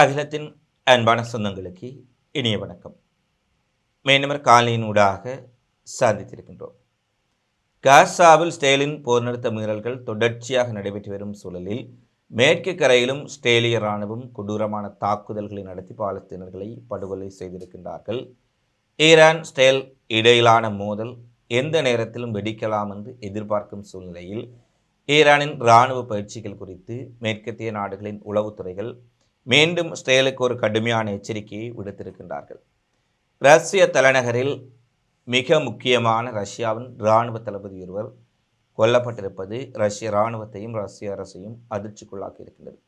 அகிலத்தின் அன்பான சொந்தங்களுக்கு இனிய வணக்கம். மேனவர் காலையினூடாக சாதித்திருக்கின்றோம் காசாவில் ஸ்டேலின் போர் நிறுத்த மீறல்கள் தொடர்ச்சியாக நடைபெற்று வரும் சூழலில் மேற்கு கரையிலும் ஸ்டேலிய இராணுவம் கொடூரமான தாக்குதல்களை நடத்தி பாலஸ்தீனர்களை படுகொலை செய்திருக்கின்றார்கள். ஈரான் ஸ்டேல் இடையிலான மோதல் எந்த நேரத்திலும் வெடிக்கலாம் என்று எதிர்பார்க்கும் சூழ்நிலையில் ஈரானின் இராணுவ பயிற்சிகள் குறித்து மேற்கத்திய நாடுகளின் உளவுத்துறைகள் மீண்டும் ஸ்டேலுக்கு ஒரு கடுமையான எச்சரிக்கையை விடுத்திருக்கின்றார்கள். ரஷ்ய தலைநகரில் மிக முக்கியமான ரஷ்யாவின் இராணுவ தளபதி ஒருவர் கொல்லப்பட்டிருப்பது ரஷ்ய இராணுவத்தையும் ரஷ்ய அரசையும் அதிர்ச்சிக்குள்ளாக்கி இருக்கின்றது.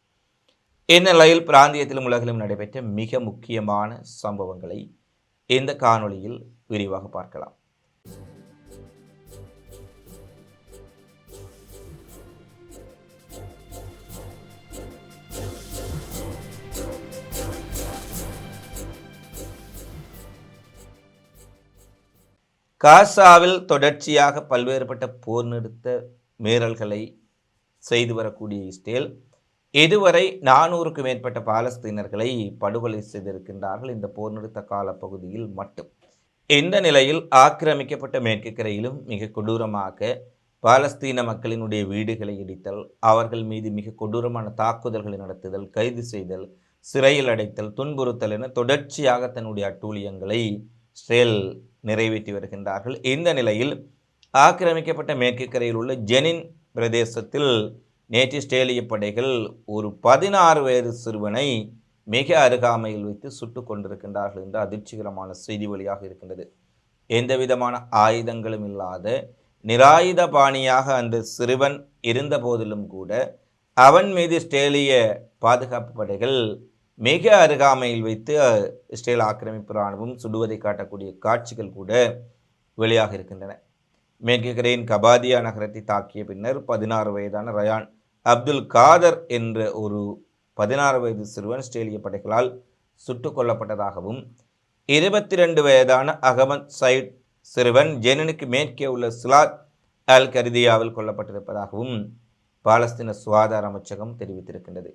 இந்நிலையில் பிராந்தியத்திலும் உலகிலும் நடைபெற்ற மிக முக்கியமான சம்பவங்களை இந்த காணொளியில் விரிவாக பார்க்கலாம். காசாவில் தொடர்ச்சியாக பல்வேறுபட்ட போர் நிறுத்த மீறல்களை செய்து வரக்கூடிய இஸ்ரேல் இதுவரை நானூறுக்கும் மேற்பட்ட பாலஸ்தீனர்களை படுகொலை செய்திருக்கின்றார்கள். இந்த போர் நிறுத்த கால பகுதியில் மட்டும். இந்த நிலையில் ஆக்கிரமிக்கப்பட்ட மேற்கு கரையிலும் மிக கொடூரமாக பாலஸ்தீன மக்களினுடைய வீடுகளை இடித்தல் அவர்கள் மீது மிக கொடூரமான தாக்குதல்களை நடத்துதல் கைது செய்தல் சிறையில் அடைத்தல் துன்புறுத்தல் என தொடர்ச்சியாக தன்னுடைய அட்டூழியங்களை இஸ்ரேல் நிறைவேற்றி வருகின்றார்கள். இந்த நிலையில் ஆக்கிரமிக்கப்பட்ட மேற்கு கரையில் உள்ள ஜெனின் பிரதேசத்தில் நேற்று இஸ்ரேலிய படைகள் ஒரு பதினாறு வயது சிறுவனை மிக அருகாமையில் வைத்து சுட்டு கொண்டிருக்கின்றார்கள் என்ற அதிர்ச்சிகரமான செய்தி வழியாக இருக்கின்றது. எந்த விதமான ஆயுதங்களும் இல்லாத நிராயுத பாணியாக அந்த சிறுவன் இருந்த போதிலும் கூட அவன் மீது இஸ்ரேலிய பாதுகாப்பு படைகள் மிக அருகாமையில் வைத்து இஸ்ரேல் ஆக்கிரமிப்பு இராணுவம் சுடுவதை காட்டக்கூடிய காட்சிகள் கூட வெளியாக இருக்கின்றன. மேற்குகரையின் கபாதியா நகரத்தை தாக்கிய பின்னர் பதினாறு வயதான ரயான் அப்துல் காதர் என்ற ஒரு பதினாறு வயது சிறுவன் இஸ்ரேலிய படைகளால் சுட்டு கொல்லப்பட்டதாகவும் இருபத்தி ரெண்டு வயதான அகமத் சயிட் சிறுவன் ஜெனனுக்கு மேற்கே உள்ள சுலாத் அல் கரிதியாவில் கொல்லப்பட்டிருப்பதாகவும் பாலஸ்தீன சுகாதார அமைச்சகம் தெரிவித்திருக்கின்றது.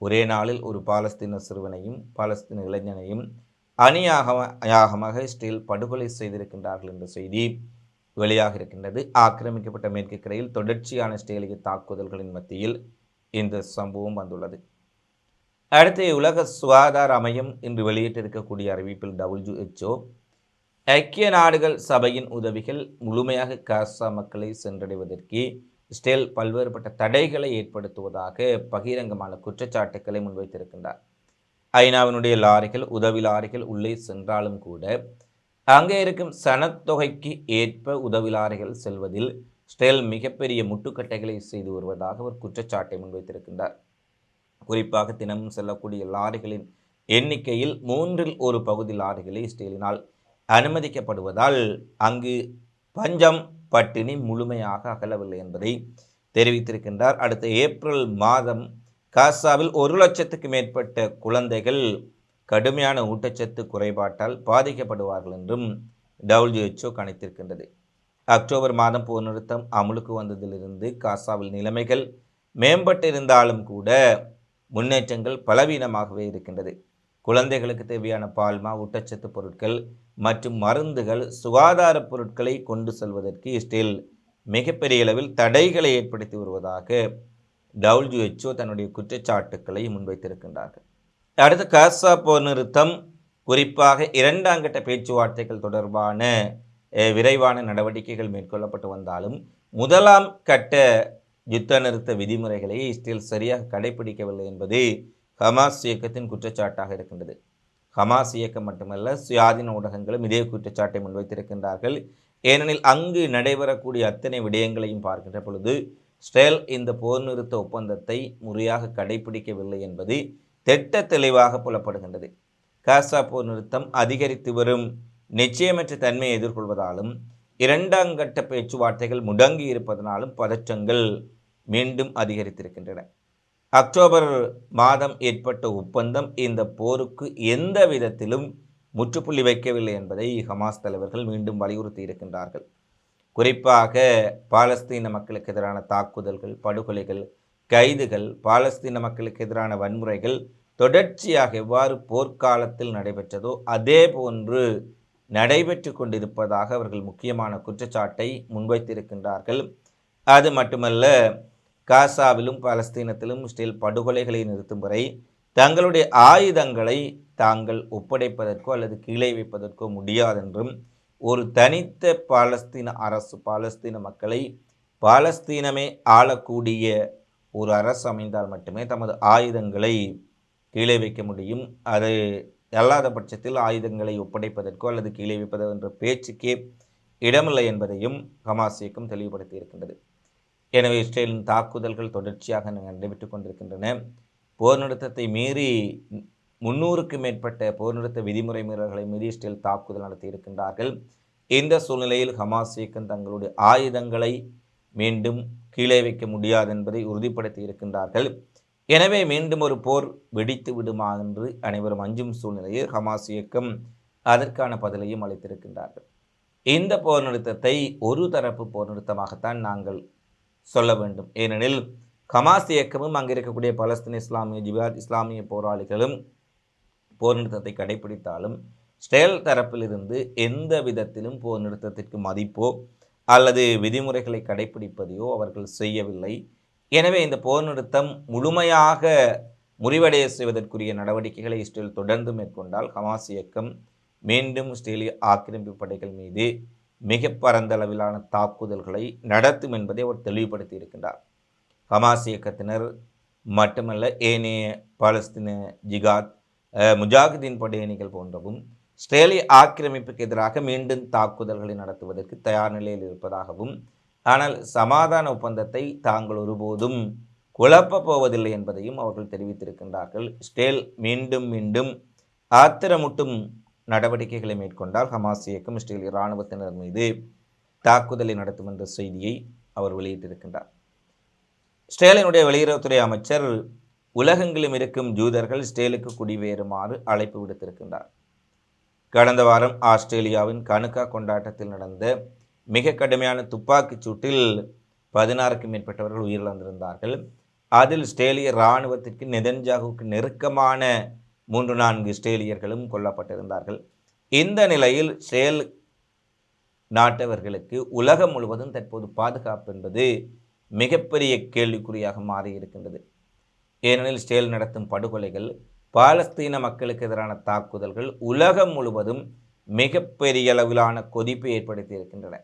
ஒரே நாளில் ஒரு பாலஸ்தீன சிறுவனையும் பாலஸ்தீன இளைஞனையும் அணியாகமாக இஸ்ரேல் படுகொலை செய்திருக்கின்றார்கள் என்ற செய்தி வெளியாக இருக்கின்றது. ஆக்கிரமிக்கப்பட்ட மேற்கு கரையில் தொடர்ச்சியான இஸ்ரேலிய தாக்குதல்களின் மத்தியில் இந்த சம்பவம் வந்துள்ளது. அடுத்து உலக சுகாதார அமையம் இன்று வெளியிட்டிருக்கக்கூடிய அறிவிப்பில் டபிள்யூஹெச்ஓ ஐக்கிய நாடுகள் சபையின் உதவிகள் முழுமையாக காசா மக்களை சென்றடைவதற்கு இஸ்ரேல் பல்வேறுபட்ட தடைகளை ஏற்படுத்துவதாக பகிரங்கமான குற்றச்சாட்டுக்களை முன்வைத்திருக்கின்றார். ஐநாவினுடைய லாரிகள் உதவி லாரிகள் உள்ளே சென்றாலும் கூட அங்கே இருக்கும் சனத்தொகைக்கு ஏற்ப உதவி லாரிகள் செல்வதில் ஸ்டெல் மிகப்பெரிய முட்டுக்கட்டைகளை செய்து வருவதாக அவர் குற்றச்சாட்டை முன்வைத்திருக்கின்றார். குறிப்பாக தினமும் செல்லக்கூடிய லாரிகளின் எண்ணிக்கையில் மூன்றில் ஒரு பகுதி லாரிகளை இஸ்ரேலினால் அனுமதிக்கப்படுவதால் அங்கு பஞ்சம் பட்டினி முழுமையாக அகலவில்லை என்பதை தெரிவித்திருக்கின்றார். அடுத்த ஏப்ரல் மாதம் காசாவில் ஒரு லட்சத்துக்கு மேற்பட்ட குழந்தைகள் கடுமையான ஊட்டச்சத்து குறைபாட்டால் பாதிக்கப்படுவார்கள் என்றும் டபிள்யூஹெச்ஓ கணித்திருக்கின்றது. அக்டோபர் மாதம் போர் நிறுத்தம் அமுலுக்கு வந்ததிலிருந்து காசாவில் நிலைமைகள் மேம்பட்டிருந்தாலும் கூட முன்னேற்றங்கள் பலவீனமாகவே இருக்கின்றது. குழந்தைகளுக்கு தேவையான பால்மா ஊட்டச்சத்து பொருட்கள் மற்றும் மருந்துகள் சுகாதார பொருட்களை கொண்டு செல்வதற்கு இஸ்ரேல் மிகப்பெரிய அளவில் தடைகளை ஏற்படுத்தி வருவதாக டபிள்யூஹெச்ஓ தன்னுடைய குற்றச்சாட்டுக்களை முன்வைத்திருக்கின்றார்கள். அடுத்து காசா போர் நிறுத்தம் குறிப்பாக இரண்டாம் கட்ட பேச்சுவார்த்தைகள் தொடர்பான விரைவான நடவடிக்கைகள் மேற்கொள்ளப்பட்டு வந்தாலும் முதலாம் கட்ட யுத்த நிறுத்த விதிமுறைகளை இஸ்ரேல் சரியாக கடைபிடிக்கவில்லை என்பது ஹமாஸ் இயக்கத்தின் குற்றச்சாட்டாக இருக்கின்றது. ஹமாஸ் இயக்கம் மட்டுமல்ல சுயாதீன ஊடகங்களும் இதே குற்றச்சாட்டை முன்வைத்திருக்கின்றார்கள். ஏனெனில் அங்கு நடைபெறக்கூடிய அத்தனை விடயங்களையும் பார்க்கின்ற பொழுது ஸ்டேல் இந்த போர் நிறுத்த ஒப்பந்தத்தை முறையாக கடைபிடிக்கவில்லை என்பது திட்ட தெளிவாக புலப்படுகின்றது. காசா போர் நிறுத்தம் அதிகரித்து வரும் நிச்சயமற்ற தன்மையை எதிர்கொள்வதாலும் இரண்டாம் கட்ட பேச்சுவார்த்தைகள் முடங்கி இருப்பதனாலும் பதற்றங்கள் மீண்டும் அதிகரித்திருக்கின்றன. அக்டோபர் மாதம் ஏற்பட்ட ஒப்பந்தம் இந்த போருக்கு எந்த விதத்திலும் முற்றுப்புள்ளி வைக்கவில்லை என்பதை ஹமாஸ் தலைவர்கள் மீண்டும் வலியுறுத்தி இருக்கின்றார்கள். குறிப்பாக பாலஸ்தீன மக்களுக்கு எதிரான தாக்குதல்கள் படுகொலைகள் கைதுகள் பாலஸ்தீன மக்களுக்கு எதிரான வன்முறைகள் தொடர்ச்சியாக எவ்வாறு போர்க்காலத்தில் நடைபெற்றதோ அதே போன்று நடைபெற்று கொண்டிருப்பதாக அவர்கள் முக்கியமான குற்றச்சாட்டை முன்வைத்திருக்கின்றார்கள். அது மட்டுமல்ல காசாவிலும் பாலஸ்தீனத்திலும் இஸ்ரேல் படுகொலைகளை நிறுத்தும் வரை தங்களுடைய ஆயுதங்களை தாங்கள் ஒப்படைப்பதற்கோ அல்லது கீழே வைப்பதற்கோ முடியாதென்றும் ஒரு தனித்த பாலஸ்தீன அரசு பாலஸ்தீன மக்களை பாலஸ்தீனமே ஆளக்கூடிய ஒரு அரசு அமைந்தால் மட்டுமே தமது ஆயுதங்களை கீழே வைக்க முடியும். அது அல்லாத பட்சத்தில் ஆயுதங்களை ஒப்படைப்பதற்கோ அல்லது கீழே வைப்பதோ என்ற பேச்சுக்கே இடமில்லை என்பதையும் ஹமாஸ் இயக்கம் தெளிவுபடுத்தி இருக்கின்றது. எனவே இஸ்ரேலின் தாக்குதல்கள் தொடர்ச்சியாக நடைபெற்றுக் கொண்டிருக்கின்றன. போர் நிறுத்தத்தை மீறி முன்னூறுக்கு மேற்பட்ட போர் நிறுத்த விதிமுறை மீறல்களை மீறி இஸ்ரேல் தாக்குதல் நடத்தியிருக்கின்றார்கள் இந்த சூழ்நிலையில் ஹமாஸ் இயக்கம் தங்களுடைய ஆயுதங்களை மீண்டும் கீழே வைக்க முடியாது என்பதை உறுதிப்படுத்தி இருக்கின்றார்கள். எனவே மீண்டும் ஒரு போர் வெடித்து விடுமா என்று அனைவரும் அஞ்சும் சூழ்நிலையில் ஹமாஸ் இயக்கம் அதற்கான பதிலையும் அளித்திருக்கின்றார்கள். இந்த போர் நிறுத்தத்தை ஒரு தரப்பு போர் நிறுத்தமாகத்தான் நாங்கள் சொல்ல வேண்டும். ஏனெனில் ஹமாஸ் இயக்கமும் அங்கே இருக்கக்கூடிய பலஸ்தீன் இஸ்லாமிய ஜிவாத் இஸ்லாமிய போராளிகளும் போர் நிறுத்தத்தை கடைபிடித்தாலும் ஸ்டேல் தரப்பிலிருந்து எந்த விதத்திலும் போர் நிறுத்தத்திற்கு மதிப்போ அல்லது விதிமுறைகளை கடைபிடிப்பதையோ அவர்கள் செய்யவில்லை. எனவே இந்த போர் நிறுத்தம் முழுமையாக முறிவடைய செய்வதற்குரிய நடவடிக்கைகளை இஸ்ரேல் தொடர்ந்து மேற்கொண்டால் ஹமாஸ் இயக்கம் மீண்டும் இஸ்ரேலிய ஆக்கிரமிப்பு படைகள் மீது மிக பரந்தளவிலான தாக்குதல்களை நடத்தும் என்பதை அவர் தெளிவுபடுத்தி இருக்கின்றார் ஹமாஸ் இயக்கத்தினர் மட்டுமல்ல ஏனைய பாலஸ்தீன ஜிகாத் முஜாஹிதீன் படையணிகள் போன்றவும் இஸ்ரேலிய ஆக்கிரமிப்புக்கு எதிராக மீண்டும் தாக்குதல்களை நடத்துவதற்கு தயார் நிலையில் இருப்பதாகவும் ஆனால் சமாதான ஒப்பந்தத்தை தாங்கள் ஒருபோதும் குழப்பப் போவதில்லை என்பதையும் அவர்கள் தெரிவித்திருக்கின்றார்கள். ஸ்டேல் மீண்டும் மீண்டும் ஆத்திரமுட்டும் நடவடிக்கைகளை மேற்கொண்டால் ஹமாஸ் இயக்கம் இஸ்ரேலிய இராணுவத்தினர் மீது தாக்குதலை நடத்தும் என்ற செய்தியை அவர் வெளியிட்டிருக்கின்றார். ஸ்டேலினுடைய வெளியுறவுத்துறை அமைச்சர் உலகெங்கிலும் இருக்கும் ஜூதர்கள் ஸ்டேலுக்கு குடிவேறுமாறு அழைப்பு விடுத்திருக்கின்றார். கடந்த வாரம் ஆஸ்திரேலியாவின் கணுக்கா கொண்டாட்டத்தில் நடந்த மிக கடுமையான துப்பாக்கிச் சூட்டில் பதினாறுக்கும் மேற்பட்டவர்கள் உயிரிழந்திருந்தார்கள். அதில் ஸ்டேலிய இராணுவத்திற்கு நெதன்ஜாகுவுக்கு நெருக்கமான மூன்று நான்கு ஸ்டேலியர்களும் கொல்லப்பட்டிருந்தார்கள். இந்த நிலையில் ஸ்டேல் நாட்டவர்களுக்கு உலகம் முழுவதும் தற்போது பாதுகாப்பு என்பது மிகப்பெரிய கேள்விக்குறியாக மாறி இருக்கின்றது ஏனெனில் ஸ்டேல் நடத்தும் படுகொலைகள் பாலஸ்தீன மக்களுக்கு எதிரான தாக்குதல்கள் உலகம் முழுவதும் மிகப்பெரிய அளவிலான கொதிப்பை ஏற்படுத்தி இருக்கின்றன.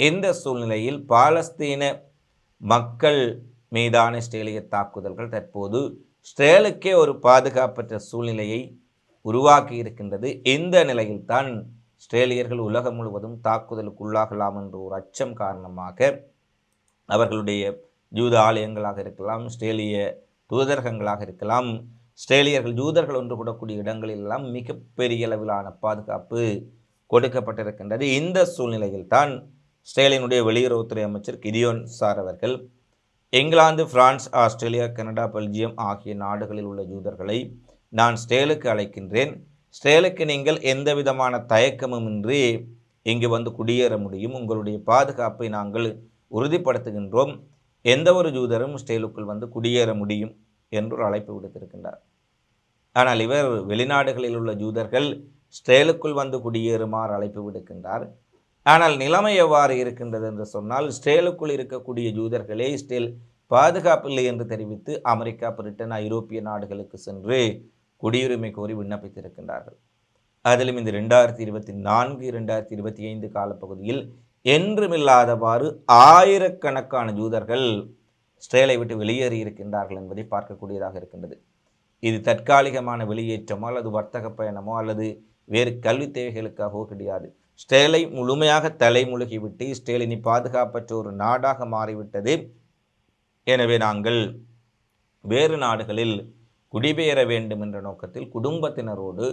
இந்த சூழ்நிலையில் பாலஸ்தீன மக்கள் மீதான இஸ்ரேலிய தாக்குதல்கள் தற்போது ஸ்ட்ரேலுக்கே ஒரு பாதுகாப்பற்ற சூழ்நிலையை உருவாக்கி இருக்கின்றது. இந்த நிலையில்தான் ஸ்ட்ரேலியர்கள் உலகம் முழுவதும் தாக்குதலுக்கு உள்ளாகலாம் என்ற ஒரு அச்சம் காரணமாக அவர்களுடைய ஜூத ஆலயங்களாக இருக்கலாம் ஸ்ட்ரேலிய தூதரகங்களாக இருக்கலாம் ஸ்ட்ரேலியர்கள் ஜூதர்கள் ஒன்று கூடக்கூடிய இடங்களிலெல்லாம் மிகப்பெரிய அளவிலான பாதுகாப்பு கொடுக்கப்பட்டிருக்கின்றது. இந்த சூழ்நிலையில்தான் ஸ்ட்ரேலியனுடைய வெளியுறவுத்துறை அமைச்சர் கிதியோன் சார் அவர்கள் England France Australia Canada Belgium ஆகிய நாடுகளில் உள்ள ஜூதர்களை நான் ஸ்டேலுக்கு அழைக்கின்றேன். ஸ்டேலுக்கு நீங்கள் எந்த விதமான தயக்கமுமின்றி இங்கு வந்து குடியேற முடியும். உங்களுடைய பாதுகாப்பை நாங்கள் உறுதிப்படுத்துகின்றோம். எந்த ஒரு ஜூதரும் ஸ்டேலுக்குள் வந்து குடியேற முடியும் என்று ஒரு அழைப்பு விடுத்திருக்கின்றார். ஆனால் இவர் வெளிநாடுகளில் உள்ள ஜூதர்கள் ஸ்டேலுக்குள் வந்து குடியேறுமாறு அழைப்பு விடுக்கின்றார். ஆனால் நிலைமை எவ்வாறு இருக்கின்றது என்று சொன்னால் இஸ்ரேலுக்குள் இருக்கக்கூடிய ஜூதர்களே ஸ்டேல் பாதுகாப்பில்லை என்று தெரிவித்து அமெரிக்கா பிரிட்டன் ஐரோப்பிய நாடுகளுக்கு சென்று குடியுரிமை கோரி விண்ணப்பித்திருக்கின்றார்கள். அதிலும் இந்த ரெண்டாயிரத்தி இருபத்தி நான்கு இரண்டாயிரத்தி இருபத்தி ஐந்து காலப்பகுதியில் என்றுமில்லாதவாறு ஆயிரக்கணக்கான ஜூதர்கள் ஸ்ட்ரேலை விட்டு வெளியேறி இருக்கின்றார்கள் என்பதை பார்க்கக்கூடியதாக இருக்கின்றது. இது தற்காலிகமான வெளியேற்றமோ அல்லது வர்த்தக பயணமோ அல்லது வேறு கல்வி தேவைகளுக்காகவோ கிடையாது. ஸ்டேலை முழுமையாக தலைமுழுகிவிட்டு ஸ்டேலினி பாதுகாப்பற்ற ஒரு நாடாக மாறிவிட்டது. எனவே நாங்கள் வேறு நாடுகளில் குடிபெயர வேண்டும் என்ற நோக்கத்தில் குடும்பத்தினரோடு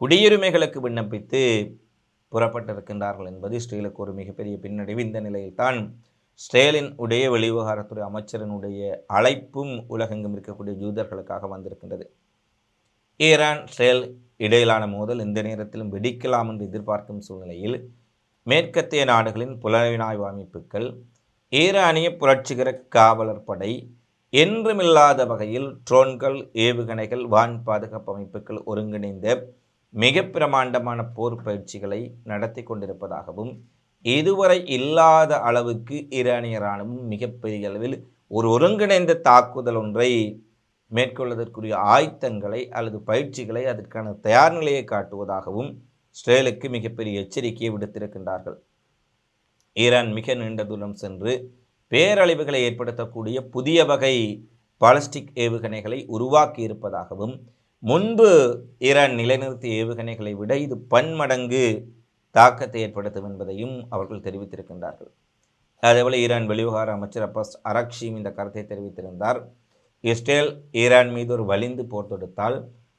குடியுரிமைகளுக்கு விண்ணப்பித்து புறப்பட்டிருக்கின்றார்கள் என்பது ஸ்ரீலுக்கு ஒரு மிகப்பெரிய பின்னடைவு. இந்த நிலையில்தான் ஸ்டேலின் உடைய வெளிவிவகாரத்துறை அமைச்சரினுடைய அழைப்பும் உலகெங்கும் இருக்கக்கூடிய ஜூதர்களுக்காக வந்திருக்கின்றது. ஈரான் இஸ்ரேல் இடையிலான மோதல் இந்த நேரத்திலும் வெடிக்கலாம் என்று எதிர்பார்க்கும் சூழ்நிலையில் மேற்கத்திய நாடுகளின் புலனாய்வு அமைப்புகள் ஈரானிய புரட்சிகர காவலர் படை என்றுமில்லாத வகையில் ட்ரோன்கள் ஏவுகணைகள் வான் பாதுகாப்பு அமைப்புகள் ஒருங்கிணைந்த மிக பிரமாண்டமான போர் பயிற்சிகளை நடத்தி கொண்டிருப்பதாகவும் இதுவரை இல்லாத அளவுக்கு ஈரானிய இராணுவம் மிகப்பெரிய அளவில் ஒரு ஒருங்கிணைந்த தாக்குதல் ஒன்றை மேற்கொள்வதற்குரிய ஆயத்தங்களை அல்லது பயிற்சிகளை அதற்கான தயார் நிலையை காட்டுவதாகவும் இஸ்ரேலுக்கு மிகப்பெரிய எச்சரிக்கையை விடுத்திருக்கின்றார்கள். ஈரான் மிக நீண்ட தூரம் சென்று பேரழிவுகளை ஏற்படுத்தக்கூடிய புதிய வகை பாலிஸ்டிக் ஏவுகணைகளை உருவாக்கி இருப்பதாகவும் முன்பு ஈரான் நிலைநிறுத்திய ஏவுகணைகளை விட இது பன்மடங்கு தாக்கத்தை ஏற்படுத்தும் என்பதையும் அவர்கள் தெரிவித்திருக்கின்றார்கள். அதேபோல் ஈரான் வெளிவிவகார அமைச்சர் அப்பாஸ் அரக்ஷியும் இந்த கருத்தை தெரிவித்திருந்தார். இஸ்ரேல் ஈரான் மீது ஒரு வலிந்து போர் தொடுத்தால்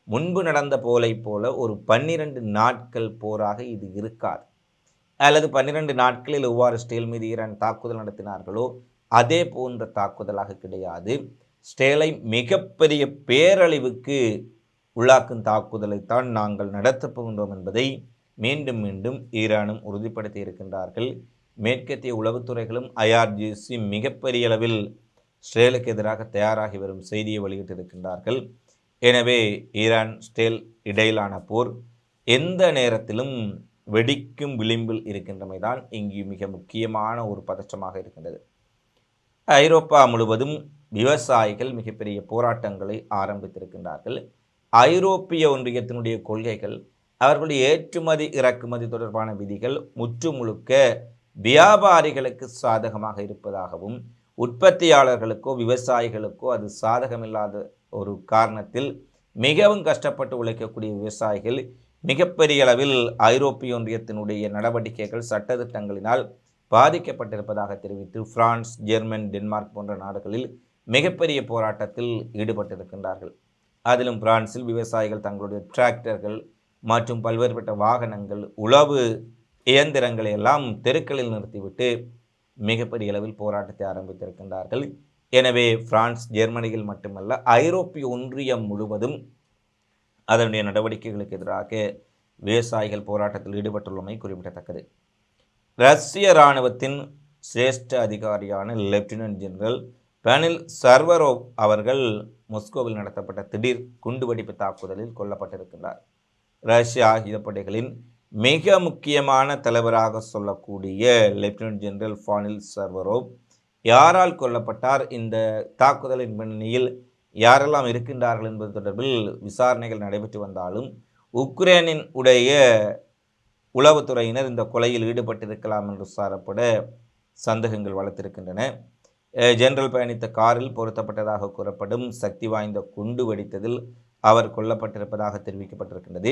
முன்பு நடந்த போலை போல ஒரு பன்னிரண்டு நாட்கள் போராக இது இருக்காது. அல்லது பன்னிரண்டு நாட்களில் எவ்வாறு ஸ்டேல் மீது ஈரான் தாக்குதல் நடத்தினார்களோ அதே போன்ற தாக்குதலாக கிடையாது. ஸ்டேலை மிகப்பெரிய பேரழிவுக்கு உள்ளாக்கும் தாக்குதலைத்தான் நாங்கள் நடத்தப் போகின்றோம் என்பதை மீண்டும் மீண்டும் ஈரானும் உறுதிப்படுத்தி இருக்கின்றார்கள். மேற்கத்திய உளவுத்துறைகளும் ஐஆர்ஜிசி மிகப்பெரிய அளவில் ஸ்டேலுக்கு எதிராக தயாராகி வரும் செய்தியை வெளியிட்டிருக்கின்றார்கள். எனவே ஈரான் ஸ்டேல் இடையிலான போர் எந்த நேரத்திலும் வெடிக்கும் விளிம்பில் இருக்கின்றமைதான் இங்கு மிக முக்கியமான ஒரு பதற்றமாக இருக்கின்றது. ஐரோப்பா முழுவதும் விவசாயிகள் மிகப்பெரிய போராட்டங்களை ஆரம்பித்திருக்கின்றார்கள். ஐரோப்பிய ஒன்றியத்தினுடைய கொள்கைகள் அவர்களுடைய ஏற்றுமதி இறக்குமதி தொடர்பான விதிகள் முற்று முழுக்க வியாபாரிகளுக்கு சாதகமாக இருப்பதாகவும் உற்பத்தியாளர்களுக்கோ விவசாயிகளுக்கோ அது சாதகமில்லாத ஒரு காரணத்தில் மிகவும் கஷ்டப்பட்டு உழைக்கக்கூடிய விவசாயிகள் மிகப்பெரிய அளவில் ஐரோப்பிய ஒன்றியத்தினுடைய நடவடிக்கைகள் சட்டத்திட்டங்களினால் பாதிக்கப்பட்டிருப்பதாக தெரிவித்து பிரான்ஸ் ஜெர்மன் டென்மார்க் போன்ற நாடுகளில் மிகப்பெரிய போராட்டத்தில் ஈடுபட்டிருக்கின்றார்கள். அதிலும் பிரான்சில் விவசாயிகள் தங்களுடைய டிராக்டர்கள் மற்றும் பல்வேறுபட்ட வாகனங்கள் உழவு இயந்திரங்களை எல்லாம் தெருக்களில் நிறுத்திவிட்டு மிகப்பெரிய அளவில் போராட்டத்தை ஆரம்பித்திருக்கின்றார்கள். எனவே பிரான்ஸ் ஜெர்மனியில் மட்டுமல்ல ஐரோப்பிய ஒன்றியம் முழுவதும் அதனுடைய நடவடிக்கைகளுக்கு எதிராக விவசாயிகள் போராட்டத்தில் ஈடுபட்டுள்ளமை குறிப்பிடத்தக்கது. ரஷ்ய இராணுவத்தின் சிரேஷ்ட அதிகாரியான லெப்டினன்ட் ஜெனரல் பனில் சர்வரோவ் அவர்கள் மொஸ்கோவில் நடத்தப்பட்ட திடீர் குண்டுவெடிப்பு தாக்குதலில் கொல்லப்பட்டிருக்கின்றார். ரஷ்ய ஆயுதப்படைகளின் மிக முக்கியமான தலைவராக சொல்லக்கூடிய லெப்டினன்ட் ஜெனரல் ஃபானில் சர்வரோவ் யாரால் கொல்லப்பட்டார்? இந்த தாக்குதலின் பின்னணியில் யாரெல்லாம் இருக்கின்றார்கள் என்பது தொடர்பில் விசாரணைகள் நடைபெற்று வந்தாலும் உக்ரைனின் உடைய உளவுத்துறையினர் இந்த கொலையில் ஈடுபட்டிருக்கலாம் என்று சாரப்பட சந்தேகங்கள் வளர்த்திருக்கின்றன. ஜெனரல் பயணித்த காரில் பொருத்தப்பட்டதாக கூறப்படும் சக்தி வாய்ந்த குண்டு வெடித்ததில் அவர் கொல்லப்பட்டிருப்பதாக தெரிவிக்கப்பட்டிருக்கின்றது.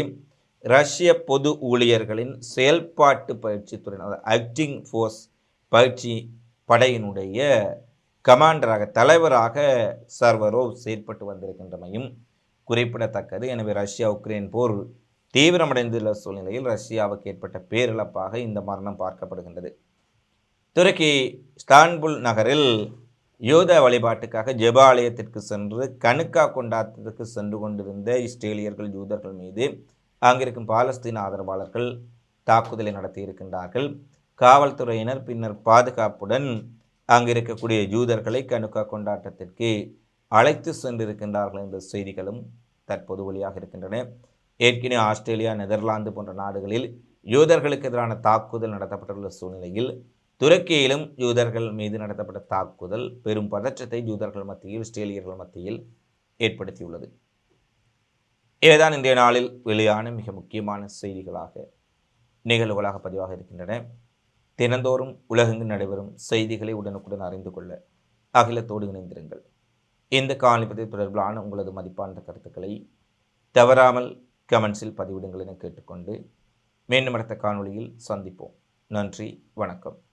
ரஷ்ய பொது ஊழியர்களின் செயல்பாட்டு பயிற்சி துறை அதாவது ஆக்டிங் ஃபோர்ஸ் பயிற்சி படையினுடைய கமாண்டராக தலைவராக சர்வரோவ் செயற்பட்டு வந்திருக்கின்றமையும் குறிப்பிடத்தக்கது. எனவே ரஷ்யா உக்ரைன் போர் தீவிரமடைந்துள்ள சூழ்நிலையில் ரஷ்யாவுக்கு ஏற்பட்ட பேரிழப்பாக இந்த மரணம் பார்க்கப்படுகின்றது. துருக்கி ஸ்தான்புல் நகரில் யூத வழிபாட்டுக்காக ஜெப ஆலயத்திற்கு சென்று கணுக்கா கொண்டாட்டத்திற்கு சென்று கொண்டிருந்த இஸ்ரேலியர்கள் யூதர்கள் மீது அங்கிருக்கும் பாலஸ்தீன ஆதரவாளர்கள் தாக்குதலை நடத்தியிருக்கின்றார்கள். காவல்துறையினர் பின்னர் பாதுகாப்புடன் அங்கு இருக்கக்கூடிய யூதர்களை கணுக்கா கொண்டாட்டத்திற்கு அழைத்து சென்றிருக்கின்றார்கள் என்ற செய்திகளும் தற்போது வழியாக இருக்கின்றன. ஏற்கனவே ஆஸ்திரேலியா நெதர்லாந்து போன்ற நாடுகளில் யூதர்களுக்கு எதிரான தாக்குதல் நடத்தப்பட்டுள்ள சூழ்நிலையில் துருக்கியிலும் யூதர்கள் மீது நடத்தப்பட்ட தாக்குதல் பெரும் பதற்றத்தை யூதர்கள் மத்தியில் ஆஸ்திரேலியர்கள் மத்தியில் ஏற்படுத்தியுள்ளது. இவைதான் இன்றைய நாளில் வெளியான மிக முக்கியமான செய்திகளாக நிகழ்வுகளாக பதிவாக இருக்கின்றன. தினந்தோறும் உலகெங்கு நடைபெறும் செய்திகளை உடனுக்குடன் அறிந்து கொள்ள அகிலத்தோடு இணைந்திருங்கள். இந்த காணிப்பதை தொடர்பிலான உங்களது மதிப்பான கருத்துக்களை தவறாமல் கமெண்ட்ஸில் பதிவிடுங்கள் என கேட்டுக்கொண்டு மீண்டும் அடுத்த காணொளியில் சந்திப்போம். நன்றி வணக்கம்.